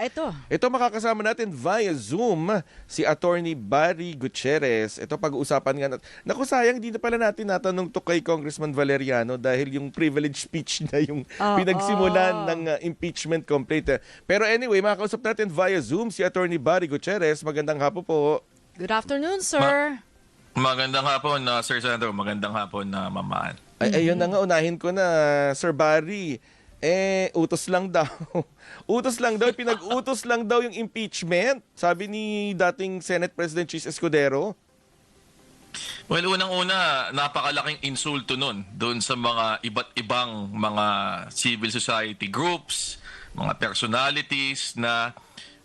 Ito. Ito makakasama natin via Zoom si Attorney Barry Gutierrez. Ito pag-uusapan nga natin. Naku sayang, di na pala natin natanong to kay Congressman Valeriano dahil yung privilege speech na yung Oo. pinagsimulan ng uh, impeachment complaint. Pero anyway, makakausap natin via Zoom si Attorney Barry Gutierrez. Magandang hapon po. Good afternoon, sir. Magandang hapon, uh, Sir Sandro. Magandang hapon, na Mamaan. Ay, ayun na nga, unahin ko na, Sir Barry. Eh, utos lang daw. utos lang daw, pinag-utos lang daw yung impeachment. Sabi ni dating Senate President Chis Escudero. Well, unang-una, napakalaking insulto nun doon sa mga iba't ibang mga civil society groups, mga personalities na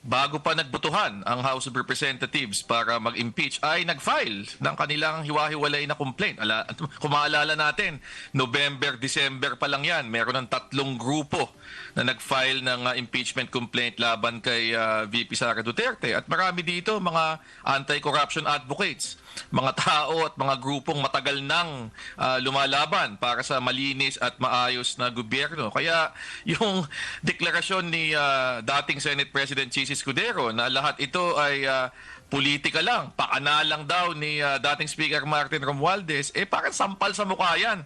bago pa nagbutuhan ang House of Representatives para mag-impeach ay nag-file ng kanilang hiwa-hiwalay na complaint. Ala, kung maalala natin, November, December pa lang yan, meron ng tatlong grupo na nag-file ng uh, impeachment complaint laban kay uh, VP Sara Duterte. At marami dito mga anti-corruption advocates, mga tao at mga grupong matagal nang uh, lumalaban para sa malinis at maayos na gobyerno. Kaya yung deklarasyon ni uh, dating Senate President Chis Escudero na lahat ito ay uh, politika lang, pakana lang daw ni uh, dating Speaker Martin Romualdez, eh parang sampal sa mukha yan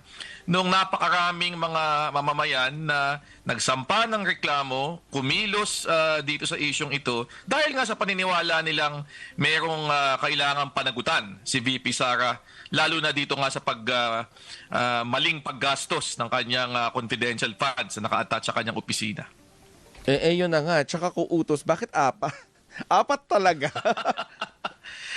nung napakaraming mga mamamayan na nagsampa ng reklamo, kumilos uh, dito sa isyong ito dahil nga sa paniniwala nilang merong uh, kailangang panagutan si VP Sara lalo na dito nga sa pag uh, uh, maling paggastos ng kanyang uh, confidential funds na naka-attach sa kanyang opisina. Eh, eh yun na nga. Tsaka kung utos, bakit apat? Apat talaga.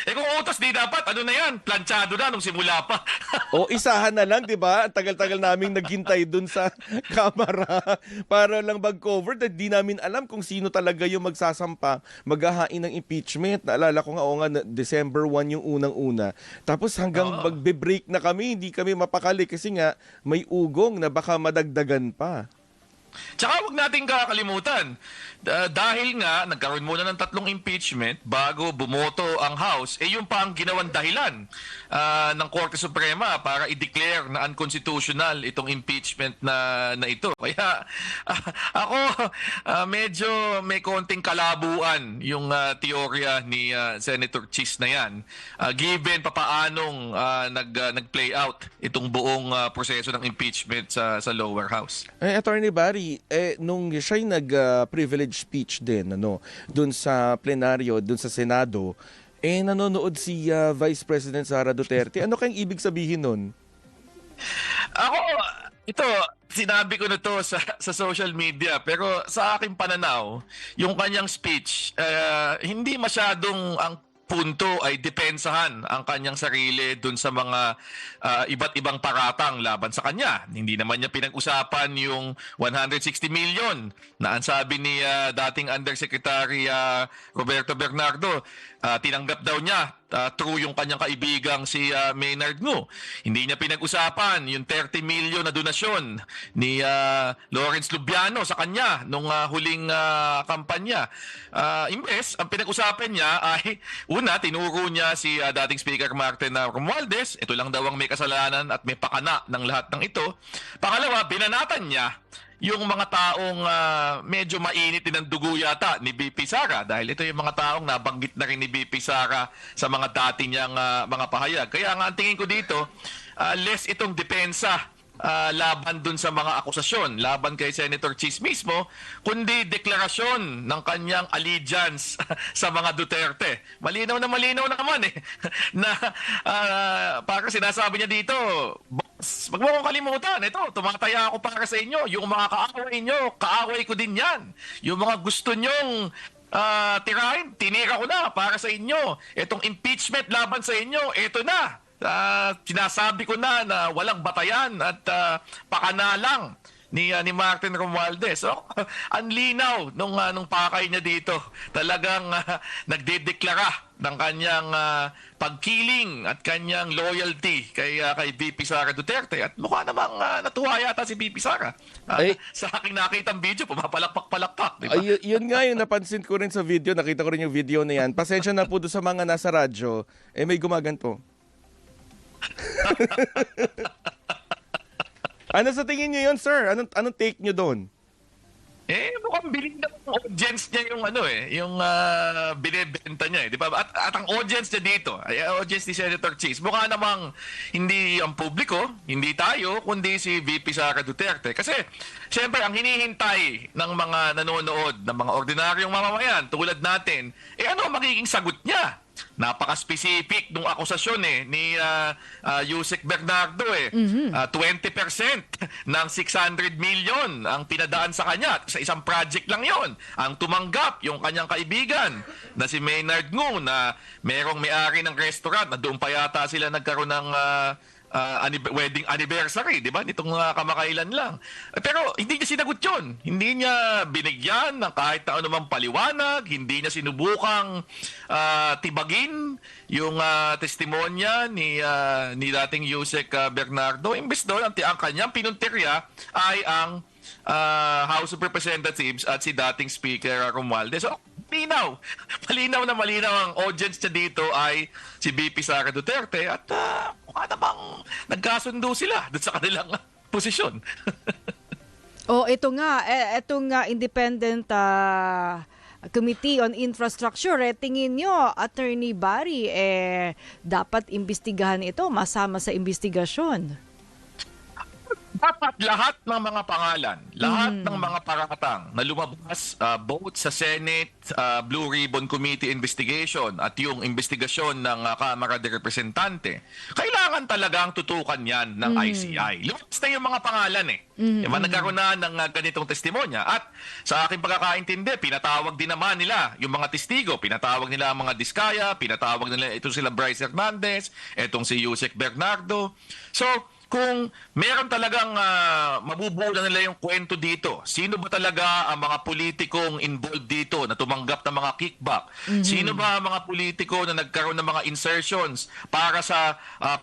Eh kung utos di dapat, ano na yan? Planchado na nung simula pa. o isahan na lang, di ba? Ang tagal-tagal naming naghintay dun sa kamera para lang mag-cover. Dahil di namin alam kung sino talaga yung magsasampa, maghahain ng impeachment. Naalala ko nga, o nga, December 1 yung unang-una. Tapos hanggang magbe-break na kami, hindi kami mapakali kasi nga may ugong na baka madagdagan pa. Tsaka huwag nating kakalimutan, da- dahil nga nagkaroon muna ng tatlong impeachment bago bumoto ang House, eh yung pa ang ginawang dahilan ah, ng Korte Suprema para i-declare na unconstitutional itong impeachment na, na ito. Kaya ah, ako ah, medyo may konting kalabuan yung ah, teorya ni ah, Senator Chis na yan. Ah, given papaanong ah, nag, ah, nag-play out itong buong ah, proseso ng impeachment sa, sa lower house. Eh, Attorney Barry, eh, nung siya'y nag-privilege speech din, ano, dun sa plenaryo, dun sa Senado, eh, nanonood si ah, Vice President Sara Duterte. Ano kayang ibig sabihin nun? Ako, ito, sinabi ko na to sa, sa social media, pero sa aking pananaw, yung kanyang speech, eh, hindi masyadong ang punto ay depensahan ang kanyang sarili dun sa mga ah, iba't ibang paratang laban sa kanya. Hindi naman niya pinag-usapan yung 160 million na ang sabi ni ah, dating Undersecretary ah, Roberto Bernardo, ah, tinanggap daw niya ah, true yung kanyang kaibigang si ah, Maynard Ngu. Hindi niya pinag-usapan yung 30 million na donasyon ni ah, Lawrence Lubiano sa kanya nung ah, huling ah, kampanya. Ah, imbes, ang pinag-usapan niya ay una, tinuro niya si ah, dating Speaker Martin ah, Romualdez. Ito lang daw ang may kasalanan at may pakana ng lahat ng ito. Pangalawa, binanatan niya yung mga taong ah, medyo mainit din ang dugo yata ni BP Sara dahil ito yung mga taong nabanggit na rin ni BP Sara sa mga dati niyang ah, mga pahayag. Kaya nga ang tingin ko dito, ah, less itong depensa ah, laban dun sa mga akusasyon, laban kay Senator Cheese mismo, kundi deklarasyon ng kanyang allegiance sa mga Duterte. Malinaw na malinaw naman eh, na ah, para sinasabi niya dito, wag mo akong kalimutan, ito, tumataya ako para sa inyo, yung mga kaaway nyo, kaaway ko din yan. Yung mga gusto nyong ah, tirahin, tinira ko na para sa inyo. Itong impeachment laban sa inyo, ito na. Ah, sinasabi ko na na walang batayan at ah, pakana lang ni ah, ni Martin Romualdez. So, ang linaw nung ah, nung pakay niya dito. Talagang ah, nagdedeklara ng kanyang ah, pagkiling at kanyang loyalty kay ah, kay VP Sara Duterte at mukha namang ah, natuwa yata si VP Sara. Ah, Ay. sa aking nakitang video, pumapalakpak-palakpak, di ba? Ay, yun nga yung napansin ko rin sa video, nakita ko rin yung video na yan. Pasensya na po doon sa mga nasa radyo, eh may gumaganto. ano sa tingin niyo yun, sir? Anong, anong take niyo doon? Eh, mukhang bilhin ng audience niya yung ano eh, yung ah, binebenta niya eh, di ba? At, at ang audience niya dito, ay audience ni Senator Cheese, mukha namang hindi ang publiko, hindi tayo, kundi si VP Sara Duterte. Kasi, siyempre, ang hinihintay ng mga nanonood, ng mga ordinaryong mamamayan, tulad natin, eh ano ang magiging sagot niya? Napaka-specific nung akusasyon eh ni uh, uh, Yusek Bernardo eh. Ah, 20% ng 600 million ang pinadaan sa kanya sa isang project lang yon. Ang tumanggap yung kanyang kaibigan na si Maynard Ngu na merong may-ari ng restaurant na doon pa yata sila nagkaroon ng ah, anib- wedding anniversary, di ba? Nitong mga kamakailan lang. Pero hindi niya sinagot yun. Hindi niya binigyan ng kahit na anumang paliwanag, hindi niya sinubukang ah, tibagin yung ah, testimonya ni ah, ni dating Yusek ah, Bernardo. Imbes doon, ang, ang kanyang pinuntirya ay ang ah, House of Representatives at si dating Speaker Romualdez. So, malinaw. Malinaw na malinaw ang audience niya dito ay si BP Sara Duterte at uh, mukha namang nagkasundo sila doon sa kanilang posisyon. Oh, ito nga, itong nga independent ah, Committee on Infrastructure, eh, tingin nyo, Attorney Barry, eh, dapat imbestigahan ito, masama sa investigasyon. Dapat lahat ng mga pangalan, lahat ng mga paratang na lumabas uh, both sa Senate uh, Blue Ribbon Committee investigation at yung investigasyon ng uh, Kamara de Representante, kailangan talagang tutukan yan ng ICI. Lumabas na yung mga pangalan eh. Diba, nagkaroon na ng uh, ganitong testimonya. At sa aking pagkakaintindi, pinatawag din naman nila yung mga testigo. Pinatawag nila ang mga Diskaya, pinatawag nila ito sila Bryce Hernandez, etong si Yusek Bernardo. So, kung meron talagang uh, mabubuo na nila yung kwento dito, sino ba talaga ang mga politikong involved dito na tumanggap ng mga kickback? Sino ba ang mga politiko na nagkaroon ng mga insertions para sa uh,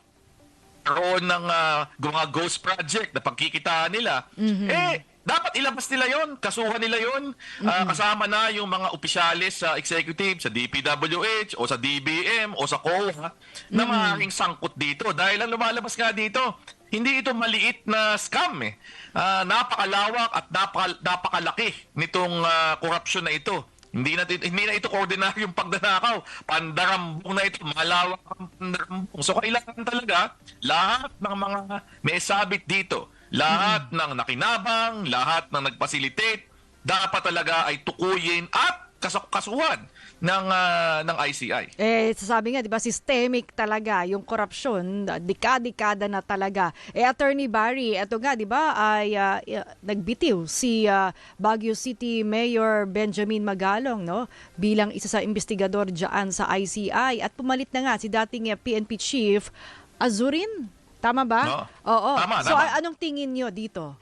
karoon ng ah, mga ghost project na pagkikitaan nila, eh, dapat ilabas nila yon, kasuhan nila yon, Ah, kasama na yung mga opisyalis sa executive, sa DPWH, o sa DBM, o sa COA, na maaaring sangkot dito. Dahil ang lumalabas nga dito, hindi ito maliit na scam eh. Ah, napakalawak at napaka, napakalaki nitong ah, korupsyon na ito. Hindi na hindi na ito ordinaryong pagdanakaw. Pandarambong na ito, malawak ang pandarambong. So kailangan talaga lahat ng mga may sabit dito, lahat ng nakinabang, lahat ng nagpasilitate, dapat talaga ay tukuyin at kasak- kasuhan ng ah, ng ICI. Eh, sasabi nga, di ba, systemic talaga yung korupsyon, dekada-dekada na talaga. Eh, Attorney Barry, eto nga, di ba, ay i- nagbitiw si ah, Baguio City Mayor Benjamin Magalong, no? Bilang isa sa investigador dyan sa ICI. At pumalit na nga si dating PNP Chief Azurin. Tama ba? No. Oo. Tama, so, tama. anong tingin nyo dito?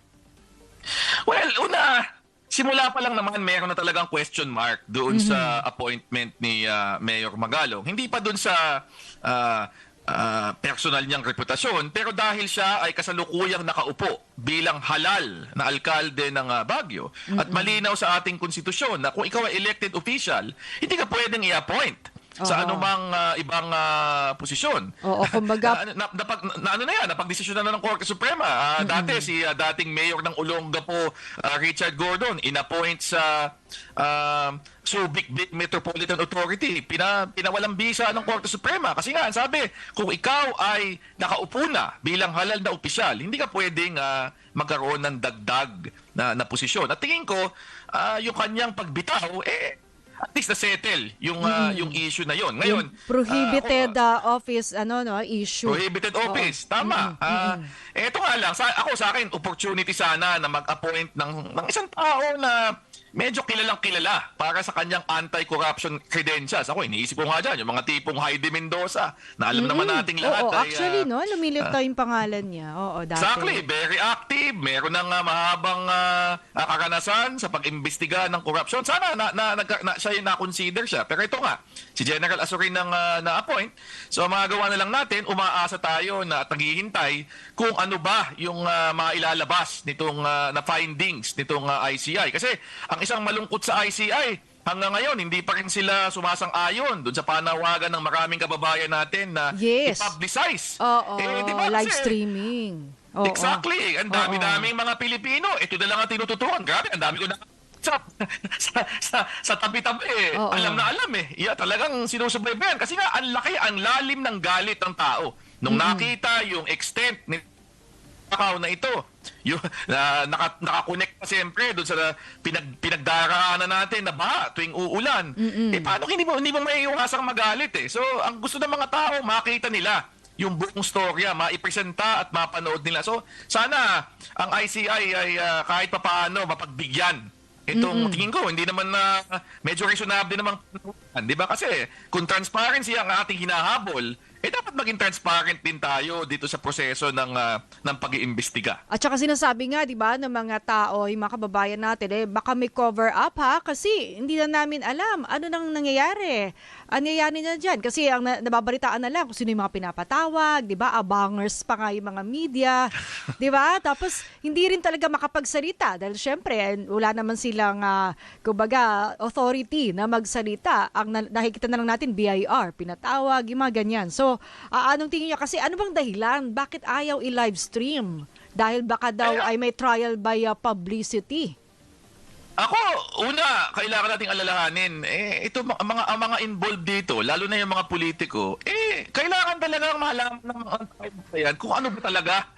Well, una, simula pa lang naman meron na talagang question mark doon sa appointment ni ah, Mayor Magalong. Hindi pa doon sa ah, ah, personal niyang reputasyon, pero dahil siya ay kasalukuyang nakaupo bilang halal na alkalde ng ah, Baguio at malinaw sa ating konstitusyon na kung ikaw ay elected official, hindi ka pwedeng i-appoint sa Oo. anumang ah, ibang ah, posisyon. Oo, kumbaga- na, na, napag, na, ano na yan, napagdesisyon na ng Korte Suprema. Ah, Dati si ah, dating mayor ng Olongapo, ah, Richard Gordon, inappoint sa ah, Subic Metropolitan Authority. Pina, pinawalang bisa ng Korte Suprema. Kasi nga, sabi, kung ikaw ay nakaupo na bilang halal na opisyal, hindi ka pwedeng ah, magkaroon ng dagdag na, na posisyon. At tingin ko, ah, yung kanyang pagbitaw, eh, at least na-settle yung, ah, yung issue na yon. Ngayon, yung prohibited ah, ah, office, ano, no, issue. Prohibited office. Tama. Ah, eto nga lang, sa, ako sa akin, opportunity sana na mag-appoint ng, ng isang tao na medyo kilalang kilala para sa kanyang anti-corruption credentials. Ako, iniisip ko nga dyan, yung mga tipong Heidi Mendoza, na alam naman nating lahat Oo, ay... actually, ah, no, lumilitaw yung pangalan niya. Oo, dati. Exactly, very active. Meron ng ah, mahabang ah, ah, karanasan sa pag-imbestiga ng corruption. Sana na, na, nagka- na, siya yung na-consider siya. Pero ito nga, si General Asurin ang ah, na-appoint. So magagawa na lang natin, umaasa tayo na at naghihintay kung ano ba yung ah, mailalabas nitong ah, na findings nitong ah, ICI. Kasi ang isang malungkot sa ICI, hanggang ngayon, hindi pa rin sila sumasang-ayon doon sa panawagan ng maraming kababayan natin na Yes. i-publicize. Oo, Eh, di ba live kasi- streaming. Oo. Exactly. Ang dami-daming mga Pilipino. Ito na lang ang tinututukan. Grabe, ang dami ko na sa, sa, sa, sa tabi-tabi eh. Oo. Alam na alam eh. Yeah, talagang sinusubaybayan. Kasi nga, ang laki, ang lalim ng galit ng tao. Nung nakita yung extent ni takaw na ito, yung, na, naka, nakakonect pa siyempre doon sa pinag, pinagdaraanan natin na baha tuwing uulan. Eh, paano hindi mo, hindi mo maiiwasang magalit eh. So, ang gusto ng mga tao, makita nila yung buong storya, maipresenta at mapanood nila. So, sana ang ICI ay ah, kahit papaano mapagbigyan itong tingin ko hindi naman na medyo reasonable naman di ba kasi kung transparency ang ating hinahabol eh dapat maging transparent din tayo dito sa proseso ng ah, ng pag-iimbestiga At saka sinasabi nga, di ba, ng mga tao, yung mga kababayan natin, eh, baka may cover up ha, kasi hindi na namin alam ano nang nangyayari. Nangyayari na dyan? Kasi ang na- nababalitaan na lang kung sino yung mga pinapatawag, di ba, abangers pa nga yung mga media, di ba? Tapos, hindi rin talaga makapagsalita dahil syempre, wala naman silang, uh, kumbaga, authority na magsalita. Ang na- nakikita na lang natin, BIR, pinatawag, yung mga ganyan. So, ah, anong tingin niyo? Kasi ano bang dahilan? Bakit ayaw i-live stream? Dahil baka daw ay may trial by uh, publicity. Ako, una, kailangan nating alalahanin, eh, ito, mga, mga, ang mga involved dito, lalo na yung mga politiko, eh, kailangan talagang malaman ng mga tayo kung ano ba talaga.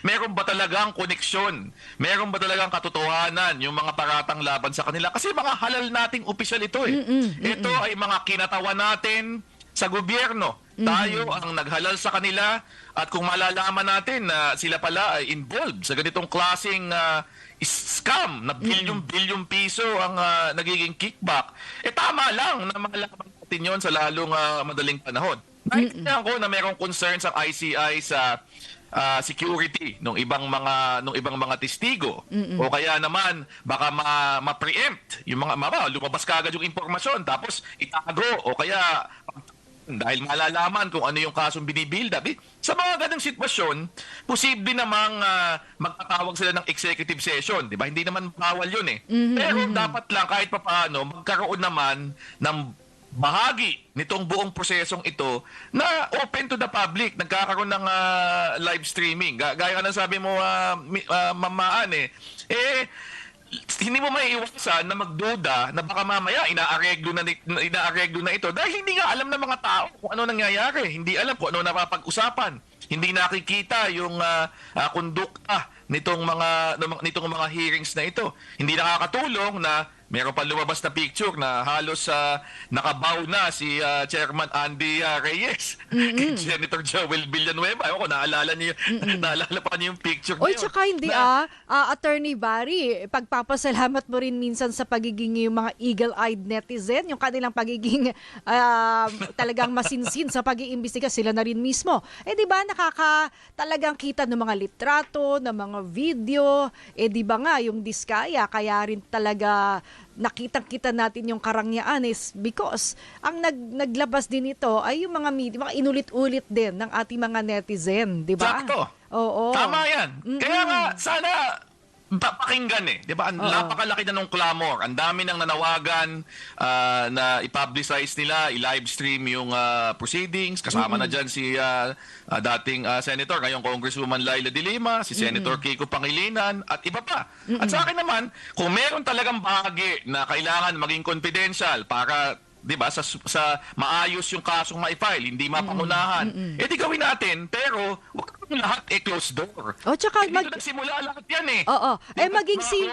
Meron ba talagang koneksyon? Meron ba talagang katotohanan yung mga paratang laban sa kanila? Kasi mga halal nating opisyal ito eh. Ito ay mga kinatawan natin sa gobyerno. Tayo ang naghalal sa kanila at kung malalaman natin na sila pala ay involved sa ganitong klaseng ah, scam na bilyon-bilyon piso ang ah, nagiging kickback, eh tama lang na malaman natin yon sa lalong ah, madaling panahon. Naintindihan ko na mayroong concerns ang ICI sa ah, security ng ibang mga ng ibang mga testigo. O kaya naman baka ma, ma-preempt yung mga mama lumabas kaagad yung impormasyon tapos itago o kaya dahil malalaman kung ano yung kasong binibuild up. Eh, sa mga ganong sitwasyon, posible namang ah, magtatawag sila ng executive session, di ba? Hindi naman bawal yun eh. Pero dapat lang kahit papaano magkaroon naman ng bahagi nitong buong prosesong ito na open to the public, nagkakaroon ng ah, live streaming. Ga- Gaya nga ng sabi mo, uh, mamaan eh. Eh, hindi mo may iwasan na magduda na baka mamaya inaareglo na, inaareglo na ito dahil hindi nga alam ng mga tao kung ano nangyayari. Hindi alam kung ano napapag-usapan. Hindi nakikita yung ah, ah, kondukta nitong mga ng- nitong mga hearings na ito. Hindi nakakatulong na meron pa lumabas na picture na halos sa nakabaw na si ah, Chairman Andy ah, Reyes kay Senator Joel Villanueva. Ewan ko, naalala niyo, naalala pa niyo yung picture Oy, na yun. tsaka hindi Na- ah, ah, Attorney Barry, pagpapasalamat mo rin minsan sa pagiging yung mga eagle-eyed netizen, yung kanilang pagiging ah, talagang masinsin sa pag-iimbestiga, sila na rin mismo. Eh di ba nakaka talagang kita ng mga litrato, ng mga video, eh di ba nga yung diskaya, kaya rin talaga nakitang-kita natin yung karangyaan is because ang nag, naglabas din ito ay yung mga media, mga inulit-ulit din ng ating mga netizen, di ba? Sakto. Oo. Tama yan. Kaya nga, sana pa- pakinggan eh. Di ba? Ang napakalaki na nung clamor. Ang dami nang nanawagan ah, na i-publicize nila, i-live stream yung ah, proceedings. Kasama na dyan si ah, ah, dating ah, Senator, ngayong Congresswoman Laila De Lima, si Senator Kiko Pangilinan, at iba pa. At sa akin naman, kung meron talagang bahagi na kailangan maging confidential para 'di ba sa sa maayos yung kasong ma-file, hindi mapangunahan. Eh di gawin natin, pero wag lahat eh closed door. Oh, tsaka eh, mag- nagsimula lahat yan eh. Oo. Eh, Dito, maging mga si-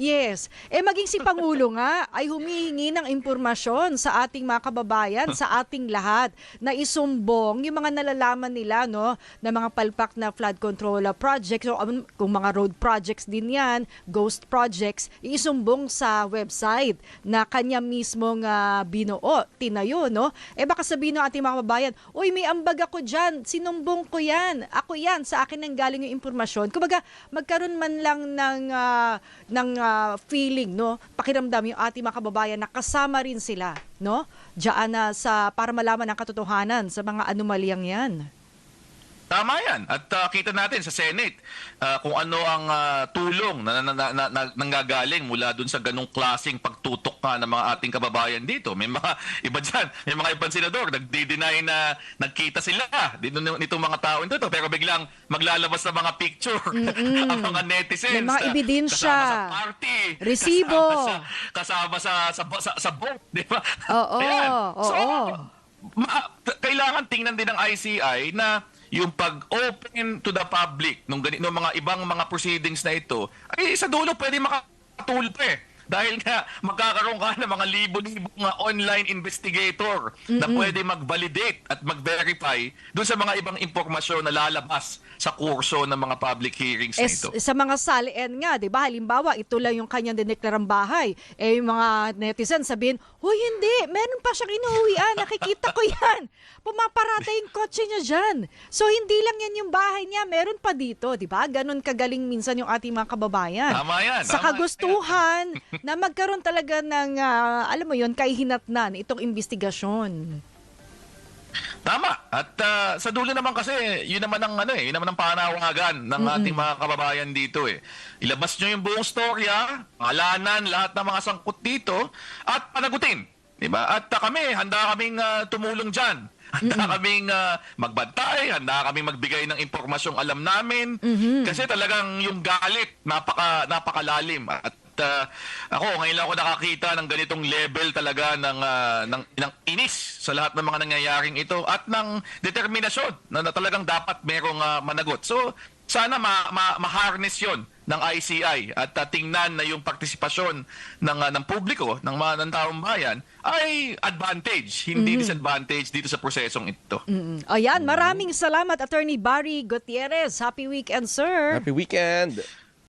Yes. Eh maging si Pangulo nga ay humihingi ng impormasyon sa ating mga kababayan, sa ating lahat na isumbong yung mga nalalaman nila no na mga palpak na flood control uh, projects o um, kung mga road projects din yan, ghost projects, isumbong sa website na kanya mismong uh, binuo, tinayo no. Eh baka sabihin ng ating mga kababayan, "Uy, may ambag ako diyan, sinumbong ko 'yan. Ako 'yan, sa akin nang galing yung impormasyon." Kumbaga, magkaroon man lang ng ah, ng ah, feeling no? Pakiramdam yung ating mga kababayan na kasama rin sila no? Diyan na sa para malaman ang katotohanan sa mga anomalyang yan Tama yan. At ah, kita natin sa Senate ah, kung ano ang ah, tulong na, na, na, na, na- nanggagaling mula dun sa ganong klaseng pagtutok nga ng mga ating kababayan dito. May mga iba dyan, may mga ibang senador nagdi-deny na nagkita sila dito nitong mga tao dito pero biglang maglalabas ng mga picture ang mga netizens. May mga ebidensya. Kasama sa party. Resibo. Kasama sa kasama sa sa, sa boat, di ba? Oo, Ayan. So, oo. ma- kailangan tingnan din ng ICI na yung pag-open to the public nung ganito mga ibang mga proceedings na ito ay sa dulo pwede makatulong eh. Dahil nga magkakaroon ka ng mga libo-libo nga online investigator na pwede mag-validate at mag-verify dun sa mga ibang impormasyon na lalabas sa kurso ng mga public hearings na ito. sa mga salin nga, 'di ba? Halimbawa, ito lang yung kanyang dineklarang bahay. Eh yung mga netizen sabihin, "Hoy, hindi, meron pa siyang inuuwian. Nakikita ko 'yan. Pumaparada yung kotse niya diyan." So hindi lang 'yan yung bahay niya, meron pa dito, 'di ba? Ganon kagaling minsan yung ating mga kababayan. Tama yan, Sa tama kagustuhan na magkaroon talaga ng ah, alam mo 'yon, kahihinatnan itong investigasyon. Tama. At ah, sa dulo naman kasi, yun naman ang ano eh, yun naman ang panawagan ng ating mga kababayan dito eh. Ilabas nyo yung buong storya, pangalanan, lahat ng mga sangkot dito, at panagutin. Di ba? At ah, kami, handa kaming ah, tumulong dyan. Handa kaming ah, magbantay, handa kaming magbigay ng impormasyong alam namin. Kasi talagang yung galit, napaka, napakalalim. At ah, ako, ngayon lang ako nakakita ng ganitong level talaga ng, ah, ng, ng inis sa lahat ng mga nangyayaring ito at ng determinasyon na, na talagang dapat merong ah, managot. So, sana ma, ma, ma-harness yon ng ICI at ah, tingnan na yung partisipasyon ng, ah, ng publiko, ng mga ng taong bayan, ay advantage, hindi disadvantage dito sa prosesong ito. Mm. Ayan, maraming salamat Attorney Barry Gutierrez. Happy weekend, sir. Happy weekend!